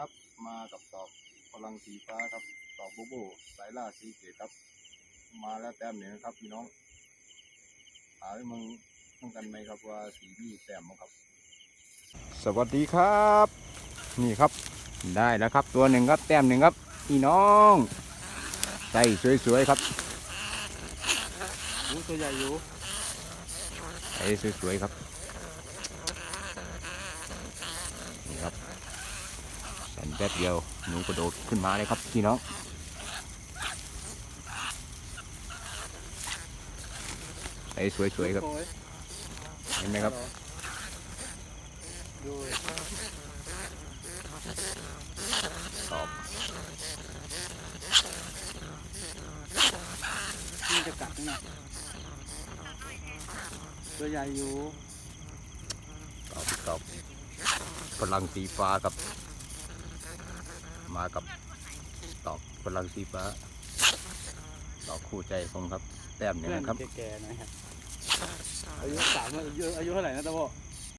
ครับ มากับตอกพลังสีฟ้าครับตอกโบโบสายล่าสีเกตครับ มาแล้วแต้มหนึ่งนะครับพี่น้องหาให้มึงต้องกันไหมครับว่าสีนี่แต้มมั้งครับ สวัสดีครับ นี่ครับ ได้แล้วครับตัวหนึ่งครับแต้มหนึ่งครับพี่น้องใส่สวยๆครับโอ้ตัวใหญ่อยู่ใส่สวยๆครับนี่ครับแสนแป๊บเดียวหนูกระโดดขึ้นมาเลยครับพี่น้องใส่สวยๆครับโอ้ยเห็นไหมครับดูตอบนี่จะกัดนะตัวใหญ่อยู่ตอบตอบพลังสีฟ้ากับ มากับตอกพลังสีฟ้าตอกคู่ใจคงครับ แต้มหนึ่งนนะครับ แก่ๆหนะครับอายุสามอายุอายุเท่าไหร่นะตะโบ